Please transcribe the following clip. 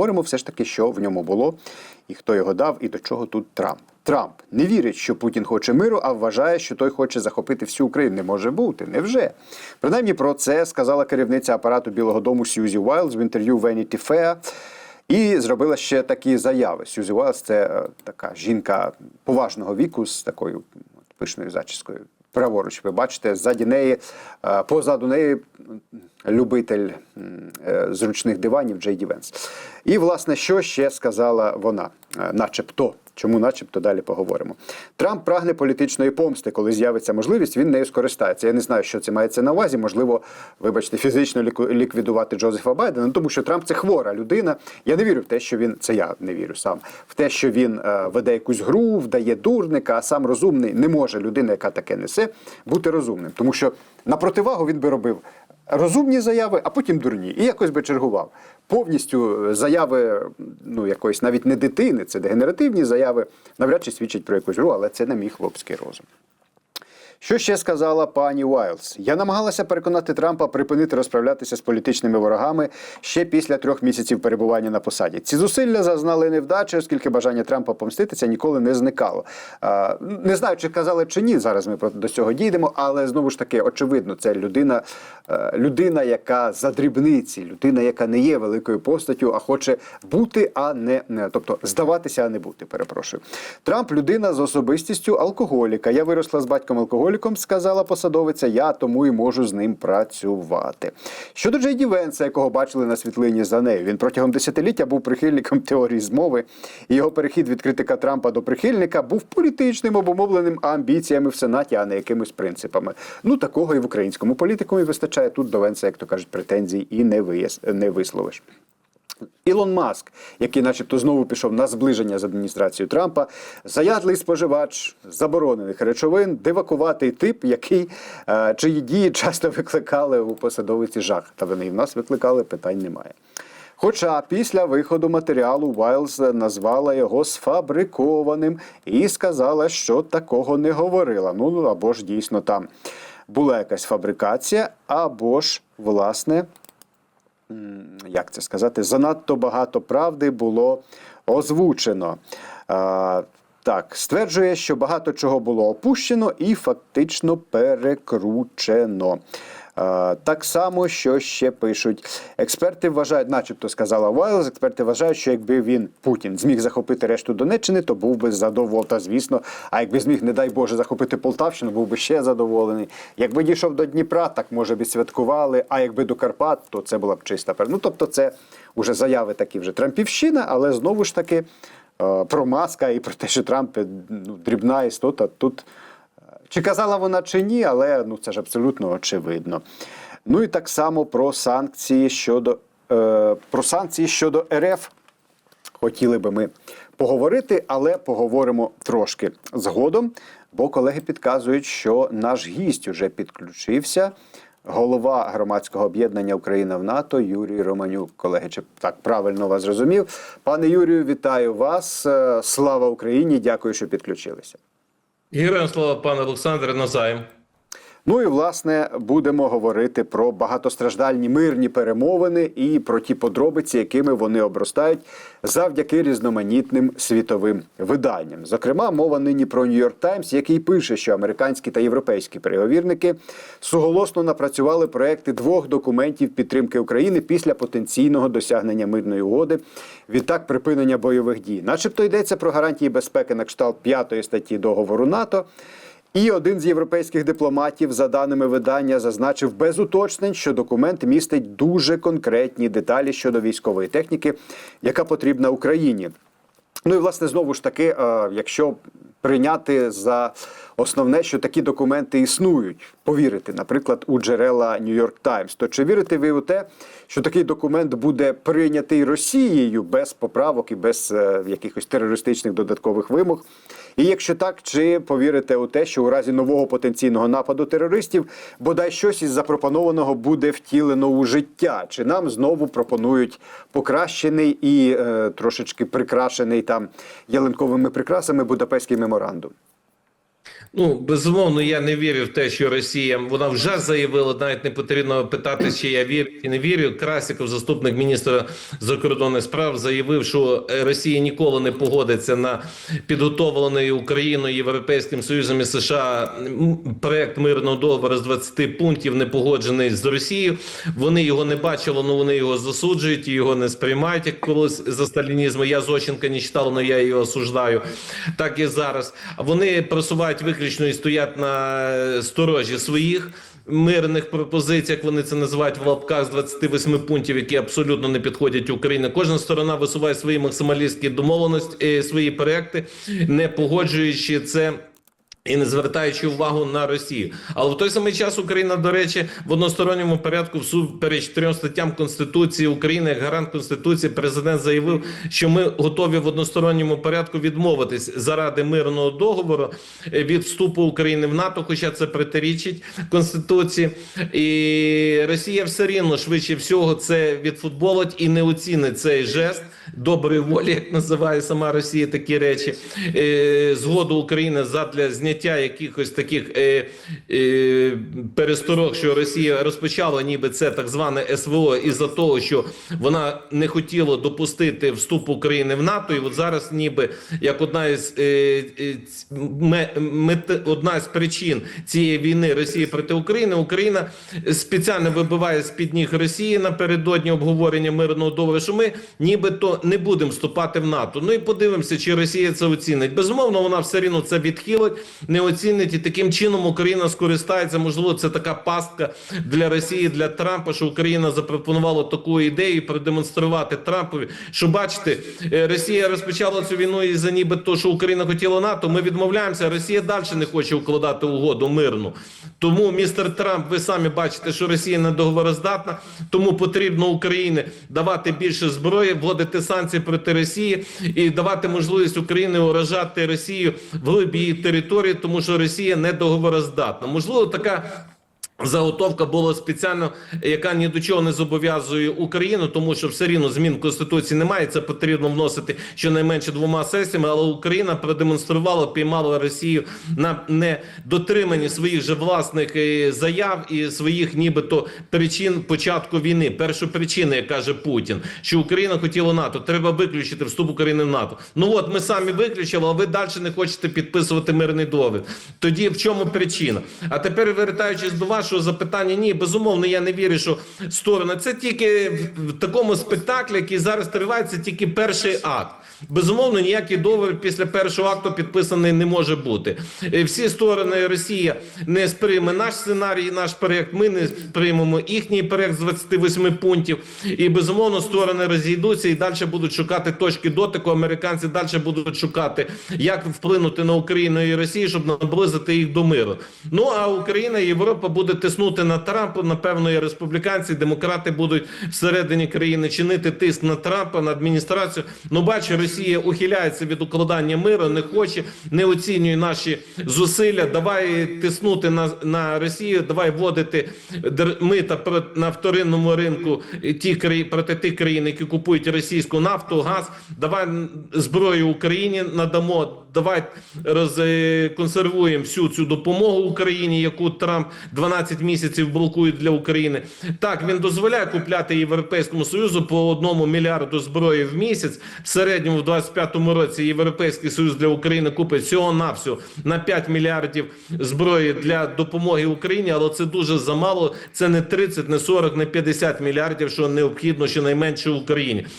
поговоримо все ж таки, що в ньому було, і хто його дав, і до чого тут Трамп. Трамп не вірить, що Путін хоче миру, а вважає, що той хоче захопити всю Україну. Не може бути, невже? Принаймні про це сказала керівниця апарату Білого Дому Сьюзі Уайлз в інтерв'ю Vanity Fair. І зробила ще такі заяви. Сьюзі Уайлз – це е, така жінка поважного віку з такою пишною зачіскою. Праворуч, ви бачите, ззаді неї, е, позаду неї любитель е, зручних диванів Джей Дівенс. І, власне, що ще сказала вона, Е, начебто. Чому, начебто, далі поговоримо. Трамп прагне політичної помсти, коли з'явиться можливість, він нею скористається. Я не знаю, що це мається на увазі. Можливо, вибачте, фізично ліквідувати Джозефа Байдена. Ну, тому що Трамп це хвора людина. Я не вірю в те, що він це я не вірю сам. В те, що він е, веде якусь гру, вдає дурника, а сам розумний не може людина, яка таке несе, бути розумним. Тому що на противагу він би робив розумні заяви, а потім дурні. І якось би чергував. Повністю е, заяви, ну якоїсь навіть не дитини, це дегенеративні заяви, навряд чи свідчать про якусь гру, але це не мій хлопський розум. Що ще сказала пані Уайлз? Я намагалася переконати Трампа припинити розправлятися з політичними ворогами ще після трьох місяців перебування на посаді. Ці зусилля зазнали невдачі, оскільки бажання Трампа помститися ніколи не зникало. Не знаю, чи казали чи ні. Зараз ми до цього дійдемо, але знову ж таки, очевидно, це людина, е, людина, яка за дрібниці, людина, яка не є великою постаттю, а хоче бути, а не, тобто здаватися, а не бути. Перепрошую. Трамп людина з особистістю алкоголіка. Я виросла з батьком алкоголіком, сказала посадовиця. Я тому і можу з ним працювати. Щодо Джей Ді Венса, якого бачили на світлині за нею, він протягом десятиліття був прихильником теорії змови. І його перехід від критика Трампа до прихильника був політичним, обумовленим амбіціями в сенаті, а не якимись принципами. Ну такого і в українському політикумі вистачає. Тут до Венса, як то кажуть, претензій і не висловиш. Ілон Маск, який, начебто, знову пішов на зближення з адміністрацією Трампа, заядлий споживач заборонених речовин, дивакуватий тип, який е, чиї дії часто викликали у посадовиці жах. Та вони і в нас викликали, питань немає. Хоча після виходу матеріалу Вайлз назвала його сфабрикованим і сказала, що такого не говорила. Ну або ж дійсно там була якась фабрикація, або ж, власне, як це сказати, занадто багато правди було озвучено. Так, стверджує, що багато чого було опущено і фактично перекручено. Так само, що ще пишуть. Експерти вважають, начебто сказала Вайлз, експерти вважають, що якби він Путін зміг захопити решту Донеччини, то був би задоволений. Звісно, а якби зміг, не дай Боже, захопити Полтавщину, був би ще задоволений. Якби дійшов до Дніпра, так може б і святкували. А якби до Карпат, то це була б чиста. Ну тобто, це вже заяви такі вже Трампівщина, але знову ж таки е, про маска і про те, що Трамп е, ну, дрібна істота тут. Чи казала вона чи ні, але ну це ж абсолютно очевидно. Ну і так само про санкції щодо е, про санкції щодо РФ хотіли би ми поговорити, але поговоримо трошки згодом, бо колеги підказують, що наш гість уже підключився. Голова громадського об'єднання Україна в НАТО Юрій Романюк. Колеги, чи так правильно вас зрозумів? Пане Юрію, вітаю вас. Е, Слава Україні! Дякую, що підключилися. Героям слава пане Олександре Назаєм. Ну і власне будемо говорити про багатостраждальні мирні перемовини і про ті подробиці, якими вони обростають завдяки різноманітним світовим виданням. Зокрема, мова нині про Нью-Йорк Таймс, який пише, що американські та європейські переговірники суголосно напрацювали проекти двох документів підтримки України після потенційного досягнення мирної угоди. Відтак припинення бойових дій, начебто йдеться про гарантії безпеки на кшталт п'ятої статті договору НАТО. І один з європейських дипломатів, за даними видання, зазначив без уточнень, що документ містить дуже конкретні деталі щодо військової техніки, яка потрібна Україні. Ну і власне знову ж таки, е, якщо прийняти за основне, що такі документи існують, повірити, наприклад, у джерела York Times, то чи вірите ви у те, що такий документ буде прийнятий Росією без поправок і без е, якихось терористичних додаткових вимог? І якщо так, чи повірите у те, що у разі нового потенційного нападу терористів бодай щось із запропонованого буде втілено у життя? Чи нам знову пропонують покращений і е, трошечки прикрашений там ялинковими прикрасами Будапештський меморандум? Ну, безумовно, я не вірю в те, що Росія вона вже заявила, навіть не потрібно питати, чи я вірю чи не вірю. Красіков, заступник міністра закордонних справ, заявив, що Росія ніколи не погодиться на підготовлений Україною, Європейським Союзом і США проект мирного договору з 20 пунктів, не погоджений з Росією. Вони його не бачили, але вони його засуджують його не сприймають як колись за сталінізму. Я Зощенка не читав, але я його осуждаю. Так і зараз. Вони просувають виключно і стоять на сторожі своїх. Мирних пропозиціях вони це називають в лапках з 28 пунктів, які абсолютно не підходять Україні. Кожна сторона висуває свої максималістські домовленості, е, свої проекти, не погоджуючи це. І не звертаючи увагу на Росію, але в той самий час Україна, до речі, в односторонньому порядку всупереч трьом статтям Конституції України, гарант Конституції, президент заявив, що ми готові в односторонньому порядку відмовитись заради мирного договору е, від вступу України в НАТО, хоча це протирічить Конституції, і Росія все рівно швидше всього це відфутболить і не оцінить цей жест доброї волі, як називає сама Росія такі речі, е, згоду України задля зняття якихось таких е, е, пересторог, що Росія розпочала, ніби це так зване СВО, із-за того, що вона не хотіла допустити вступ України в НАТО, і от зараз, ніби як одна із одна з причин цієї війни Росії проти України, Україна спеціально вибиває з під ніг Росії напередодні обговорення мирного договору, що ми нібито не будемо вступати в НАТО. Ну і подивимося, чи Росія це оцінить. Безумовно, вона все рівно це відхилить, не оцінить, і таким чином Україна скористається. Можливо, це така пастка для Росії, для Трампа, що Україна запропонувала таку ідею продемонструвати Трампові, що бачите, е, Росія розпочала цю війну і за ніби то, що Україна хотіла НАТО. Ми відмовляємося. Росія далі не хоче укладати угоду мирну. Тому, містер Трамп, ви самі бачите, що Росія не договороздатна, тому потрібно Україні давати більше зброї, вводити санкції проти Росії і давати можливість Україні уражати Росію в глибі території, тому що Росія не договороздатна. Можливо, така. Заготовка була спеціально, яка ні до чого не зобов'язує Україну, тому що все рівно змін конституції немає. Це потрібно вносити щонайменше двома сесіями. Але Україна продемонструвала, піймала Росію на недотриманні своїх же власних е, заяв і своїх, нібито причин початку війни. Першу причину, як каже Путін, що Україна хотіла НАТО. Треба виключити вступ України в НАТО. Ну от ми самі виключили, а ви далі не хочете підписувати мирний договір. Тоді в чому причина? А тепер вертаючись до вашого запитання, ні, безумовно, я не вірю, що сторони це тільки в, такому спектаклі, який зараз тривається, тільки перший акт. Безумовно, ніякий договір після першого акту підписаний не може бути. Е, Всі сторони Росія не сприйме наш сценарій, наш проєкт. Ми не приймемо їхній проєкт з 28 пунктів. І безумовно сторони розійдуться і далі будуть шукати точки дотику. Американці далі будуть шукати, як вплинути на Україну і Росію, щоб наблизити їх до миру. Ну а Україна і Європа буде тиснути на Трампа. Напевно, і республіканці, і демократи будуть всередині країни чинити тиск на Трампа, на адміністрацію. Ну, бачу, Росія ухиляється від укладання миру, не хоче, не оцінює наші зусилля. Давай тиснути на, на Росію, давай вводити мита на вторинному ринку ті краї- проти тих країн, які купують російську нафту, газ. Давай зброю Україні надамо. Давай розконсервуємо всю цю допомогу Україні, яку Трамп 12 місяців блокує для України. Так він дозволяє купляти Європейському Союзу по одному мільярду зброї в місяць. В середньому в 25-му році Європейський Союз для України купить всього навсього на 5 мільярдів зброї для допомоги Україні, але це дуже замало. Це не 30, не 40, не 50 мільярдів, що необхідно щонайменше Україні.